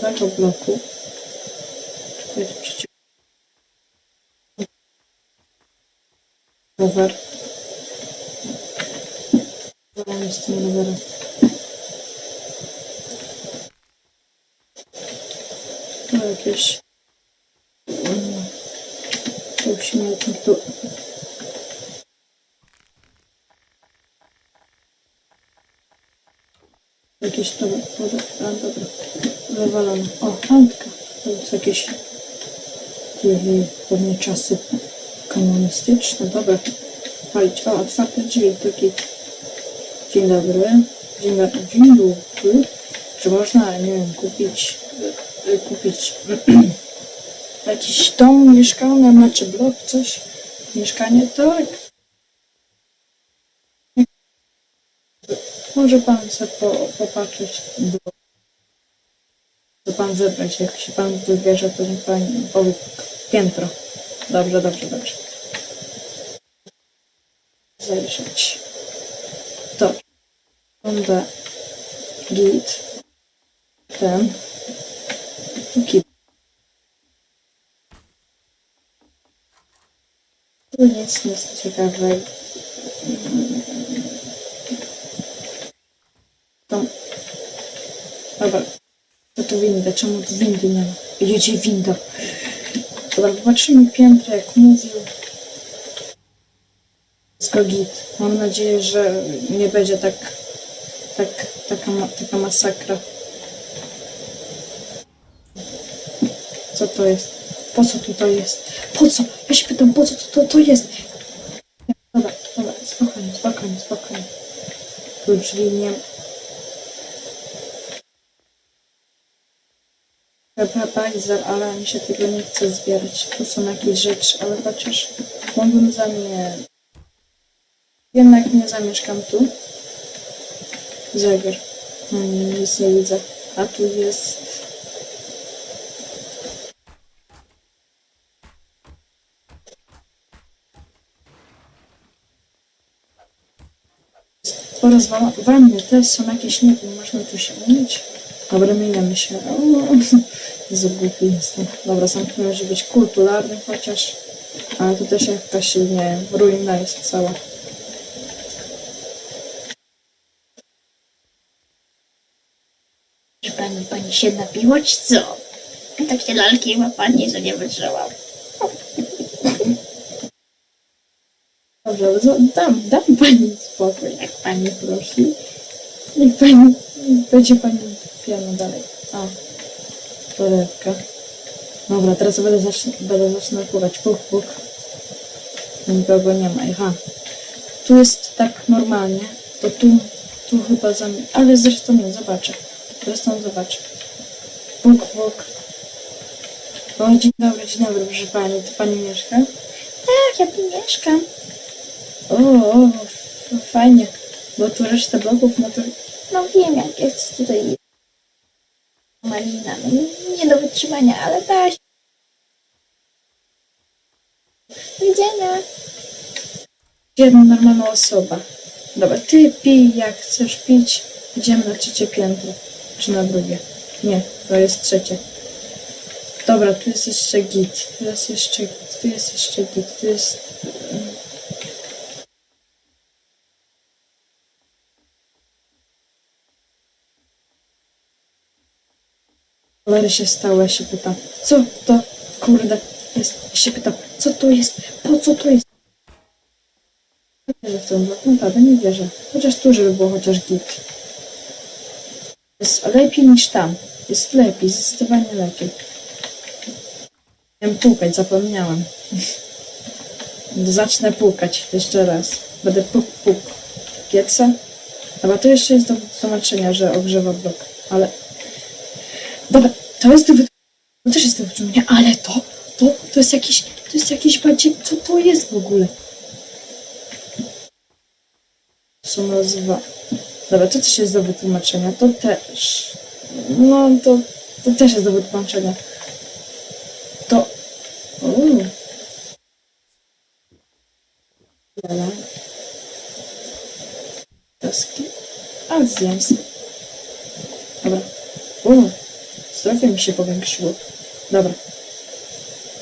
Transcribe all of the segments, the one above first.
prostego bloku. Przeciw... Rower. Co mam z tym rowerem? To jakieś... Mm, To się nie tu... Jakieś to... A, dobra. Wywalone. O, piątka. To jest jakieś... Jej, pewnie czasy komunistyczne. Dobra. Palić. O, otwarte drzwi. Taki... Dzień dobry. Dzień dobry. Dzień dobry. Czy można, nie wiem, kupić... y, Kupić... jakiś dom mieszkalny, znaczy blok, coś? Mieszkanie? Tak. Może pan sobie po, popatrzeć, bo pan wybrać. Jak się pan wybierze, to niech pan powie piętro. Dobrze, dobrze, dobrze. Zajrzeć. To. Wygląda git. Ten. Git. Tu nic, nic ciekawego. Dobra. Winda. Czemu tu windy nie ma? Jedzie winda. Dobra, popatrzymy piętro, jak mówił. Wszystko git. Mam nadzieję, że nie będzie tak... tak taka, ma, taka masakra. Co to jest? Po co tu to jest? Po co? Ja się pytam, po co to, to, to jest? Dobra, dobra, spokojnie, spokojnie, spokojnie. Tu drzwi nie... Chyba bajzer, ale mi się tego nie chce zbierać. Tu są jakieś rzeczy, ale chociaż mógłbym zamie... Jednak nie zamieszkam tu. Zegar. No, nic nie widzę. A tu jest... Porozwala... Wanny też są jakieś, nie wiem, można tu się umyć? Dobra, myjemy się. Jezu, głupi jestem. Dobra, zamknąłem, żeby być kulturalny chociaż. Ale to też jakaś, nie ruina jest cała. Czy pani, pani się napiła, czy co? Takie lalki ma pani, co nie wytrzymam. Dobrze, dam, dam pani spokój, jak pani prosi. Niech pani, będzie pani piano dalej. O, torebka. Dobra, teraz będę, zacznę, będę zaczynał pływać. Puk, puk. Nikogo nie ma. Aha. Tu jest tak normalnie. To tu, tu chyba za Ale zresztą nie, zobaczę. Zresztą zobaczę. Puk, puk. O, dzień dobry, dzień dobry, proszę pani. Tu pani mieszka? Tak, ja tu mieszkam. O, o, fajnie. Bo tu resztę bloków, no to No wiem, jak jest tutaj malina. No, nie do wytrzymania, ale się. Do widzenia. jedna normalna osoba. Dobra, ty pij jak chcesz pić. Idziemy na trzecie piętro. Czy na drugie? Nie, to jest trzecie. Dobra, tu jest jeszcze git. Jest jeszcze git. Tu jest jeszcze git. Tu jest... Cholery się stało, ja się pytam. Co to, kurde, jest? Ja się pytam, co to jest? Po co to jest? Nie wierzę w blok, naprawdę nie wierzę. Chociaż tu, żeby było chociaż git. Jest lepiej niż tam. Jest lepiej, zdecydowanie lepiej. Miałem pukać, zapomniałem. Zacznę pukać jeszcze raz. Będę puk, puk. Pieca? Dobra, to jeszcze jest do wytłumaczenia, że ogrzewa blok, ale... Dobra, to jest do wytłumaczenia. To też jest do wytłumaczenia, ale to, to, to jest jakiś, to jest jakiś bardziej... Co to jest w ogóle? są nazywa. Dobra, to też jest do wytłumaczenia. To też. No, to, to też jest do wytłumaczenia. To. Uuu. Dobra. Taski. A zdrowie mi się powiększyło. Dobra.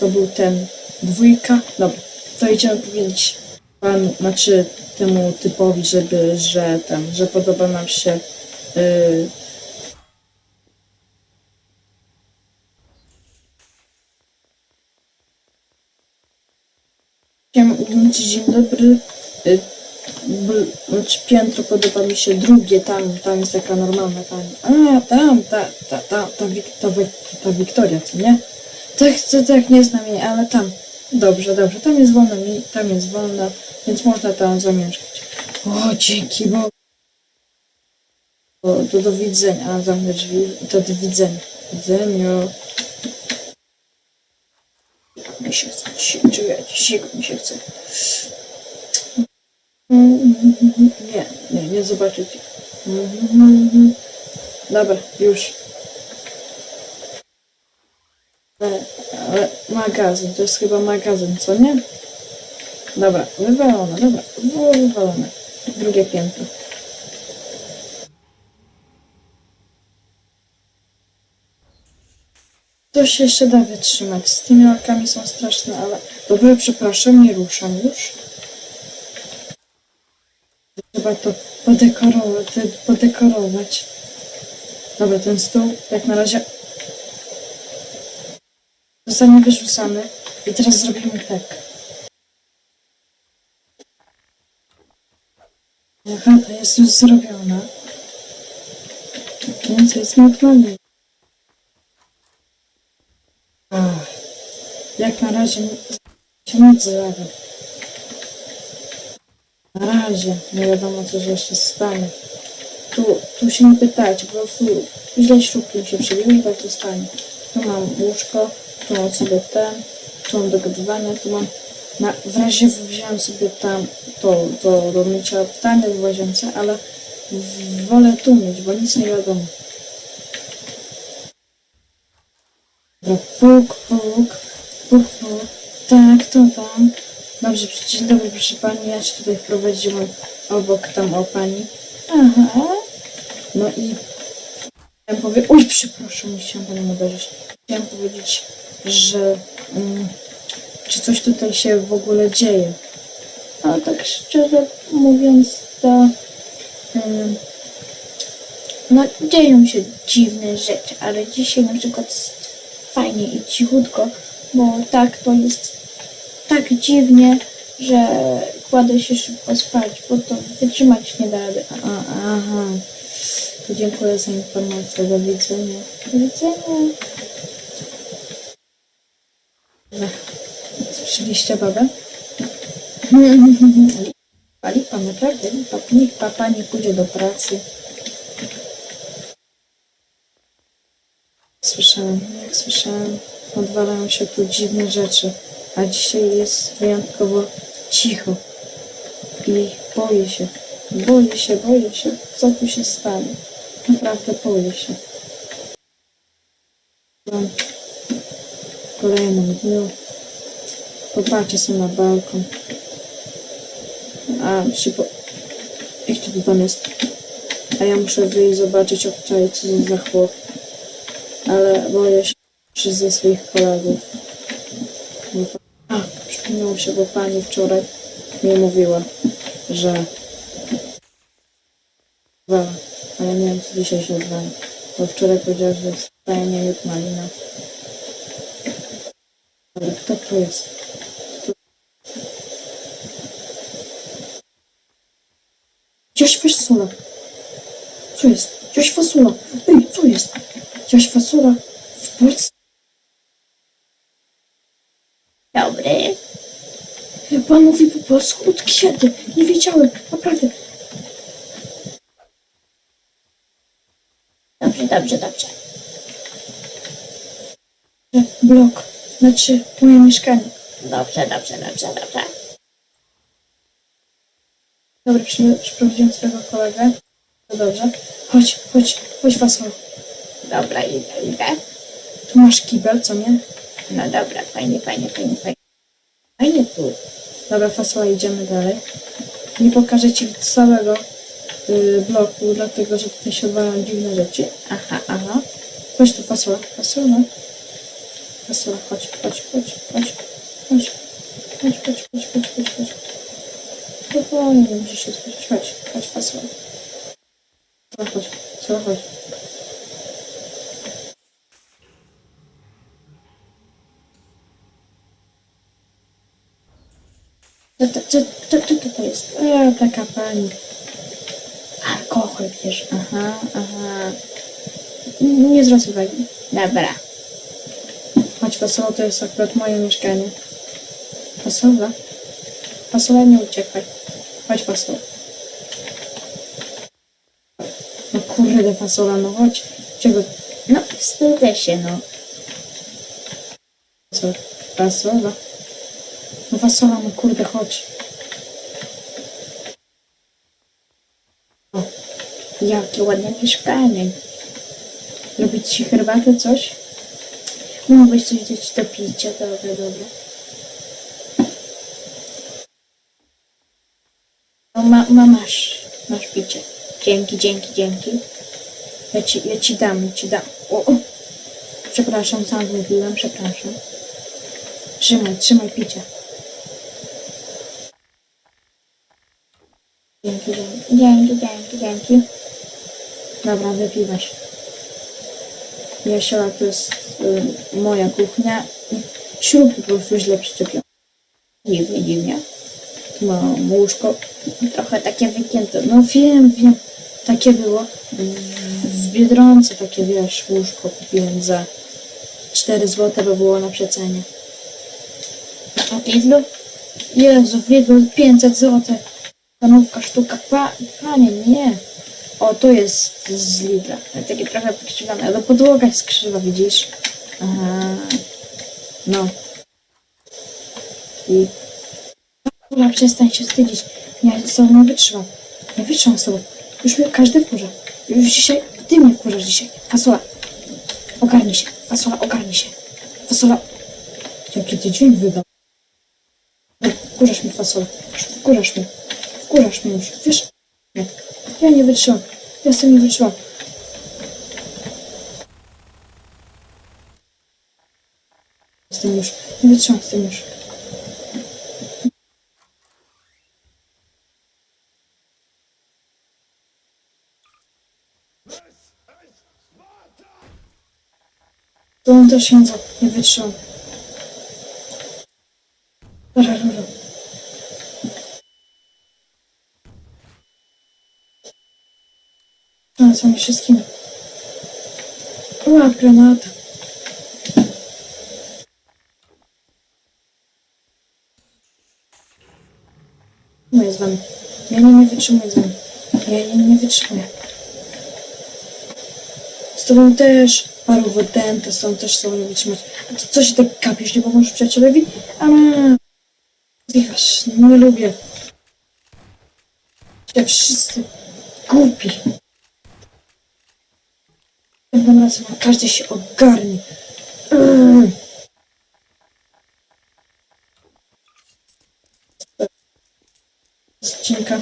To był ten dwójka. Dobra. To idziemy powiedzieć panu, znaczy temu typowi, żeby, że ten, że podoba nam się yy, Dzień, dzień dobry. Znaczy piętro podoba mi się drugie, tam, tam jest taka normalna pani. A, tam, ta, ta, ta, ta, ta, ta Wiktoria, co nie? Tak, tak, nie znam jej, ale tam. Dobrze, dobrze, tam jest wolna, tam jest wolna, więc można tam zamieszkać. O, dzięki Bogu. To, do widzenia, a zamknę drzwi, to do widzenia. Widzenia. Mi się chce, czuję, mi się chce. Nie, nie, nie zobaczycie. Dobra, już. Ale, ale magazyn, to jest chyba magazyn, co nie? Dobra, wywalone, dobra, było wywalone. Drugie piętro. To się jeszcze da wytrzymać. Z tymi lalkami są straszne, ale... Dobra, przepraszam, nie ruszam już. Trzeba to podekorować, podekorować. Dobra, ten stół jak na razie zostanie wyrzucany. I teraz zrobimy tak. Aha, to jest już zrobione. Więc jest. Ach, Jak na razie się nic zrobi. Na razie nie wiadomo co się jeszcze stanie. Tu, tu się nie pytajcie, po prostu źle śrubki się przebiły i tak to stanie. Tu mam łóżko, tu mam sobie ten, tu mam do gotowania, tu mam na, w razie wziąłem sobie tam to, to do mycia tanie w łazience, ale wolę tu mieć, bo nic nie wiadomo. Puk, puk, puk, puk. Tak, to tam. Dobrze, dzień dobry, proszę pani. Ja się tutaj wprowadziłam obok tam o pani. Aha. No i chciałem powiedzieć. Uj, przepraszam, nie chciałam panią uderzyć. Chciałem powiedzieć, że mm, czy coś tutaj się w ogóle dzieje. A tak szczerze mówiąc, to ym, no dzieją się dziwne rzeczy, ale dzisiaj na przykład jest fajnie i cichutko, bo tak to jest tak dziwnie, że kładę się szybko spać, bo to wytrzymać nie da rady. A, aha. To dziękuję za informację. Do widzenia. Do widzenia. Słyszeliście babę? A lipa, naprawdę. Niech papa nie pójdzie do pracy. Słyszałem, jak słyszałem, odwalają się tu dziwne rzeczy, a dzisiaj jest wyjątkowo cicho. I boję się, boję się, boję się, co tu się stanie. Naprawdę boję się. W kolejnym dniu Popatrzę sobie na balkon. A, się po... Ich tu tam jest. A ja muszę wyjść zobaczyć obczaj, co za chłop. Ale boję się przez ze swoich kolegów. Przypomniało się, bo pani wczoraj mi mówiła, że Wala. A ja nie wiem, co dzisiaj się odwala. Bo wczoraj powiedziała, że jest fajnie, jut malina. Ale kto to jest? Cioś Fasula. Co jest? Cioś Fasula. Ej, co jest? Cioś Fasula w Polsce. Dobry. Pan mówi po polsku od kiedy? Nie wiedziałem, naprawdę. Dobrze, dobrze, dobrze. Blok, znaczy moje mieszkanie. Dobrze, dobrze, dobrze, dobrze. Dobra, przy, przyprowadziłem swojego kolegę. To dobrze. Chodź, chodź, chodź Fasol. Dobra, idę, idę. Tu masz kibel, co nie? No dobra, fajnie, fajnie, fajnie, fajnie. Fajnie tu. Dobra, Fasola, idziemy dalej. Nie pokażę ci całego y, bloku, dlatego że tutaj się odwalają dziwne rzeczy. Aha, aha. Chodź tu, fasola, fasola. Fasola, chodź, chodź, chodź, chodź, chodź. Chodź, chodź, chodź, chodź, chodź, chodź. Spokojnie, nie musisz się spieszyć. Chodź, chodź, fasola. Chodź, fasola, chodź. Co to, co, co, co to jest? E, taka pani. Alkohol bierze. Aha, aha. N- Nie zwracaj uwagi. Dobra. Chodź, fasola to jest akurat moje mieszkanie. Fasola? Fasola, nie uciekaj. Chodź, fasola. No kurde, fasola, no chodź. Czego? No, wstydzę się, no. Co? Fasola? Fasola, no kurde, chodź. O, Jakie ładne mieszkanie. robić ci herbatę, coś? Mogłeś coś dać do picia, dobra, dobra. No, ma, ma, masz, masz picie. Dzięki, dzięki, dzięki. Ja ci, ja ci dam, ja ci dam. O, o. Przepraszam, sam wypiłem, przepraszam. Trzymaj, trzymaj picie. Dzięki, dzięki. Dzięki. Dobra, wypiwasz. Jasiora to jest y, moja kuchnia. Śrub po prostu źle przyczepiony. Dziwnie, dziwnie. Tu mam łóżko. Trochę takie wygięte. No wiem, wiem. Takie było. W, w Biedronce takie, wiesz, łóżko kupiłem za 4 zł, bo było na przecenie. A Lidlu? Jezu, w Lidlu 500 zł. Panówka sztuka. Pa, panie, nie. O, to jest z Lidla. Takie trochę pokrzywione. Ale podłoga jest krzywa, widzisz? Aha. No. I... Kurwa, przestań się wstydzić. Ja z tobą nie wytrzymam. Nie wytrzymam z tobą. Już mnie każdy wkurza. Już dzisiaj... Ty mnie wkurzasz dzisiaj. Fasola. Ogarnij się. Fasola, ogarnij się. Fasola. Jaki ty dźwięk wydał. No, Wkurzasz mnie, fasola. Wkurzasz mnie. Wkurzasz mnie już. Wiesz? Ja nie wytrzymam. Ja tym nie wytrzymam. z tym już. Nie wytrzymam z tym już. To on też język nie wytrzymam. Dobra, dobra. Wszystkimi. Łap granata. No jest z wami. Ja nie, nie wytrzymuję z wami. Ja nie, nie wytrzymuję. Z tobą też paru wodęta, z tobą też tobą nie wytrzymać. A ty co się tak kapisz, nie pomożesz przyjacielowi? A no nie lubię. Cię wszyscy głupi. Razem każdy się ogarnie. Mm. odcinka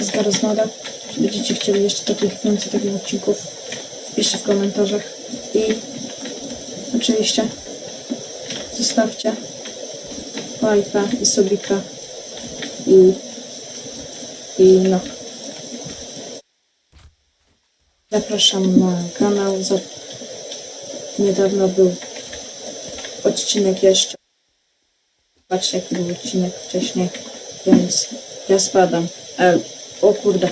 z Garoznoda. Jeśli będziecie chcieli jeszcze takich więcej takich odcinków, piszcie w komentarzach. I oczywiście zostawcie lajka i subika. I, i no. Zapraszam na kanał. Niedawno był odcinek jeszcze. Patrzcie jaki był odcinek wcześniej. Więc ja spadam. El. O kurde.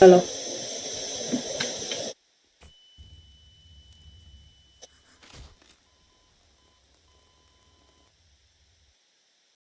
Elo.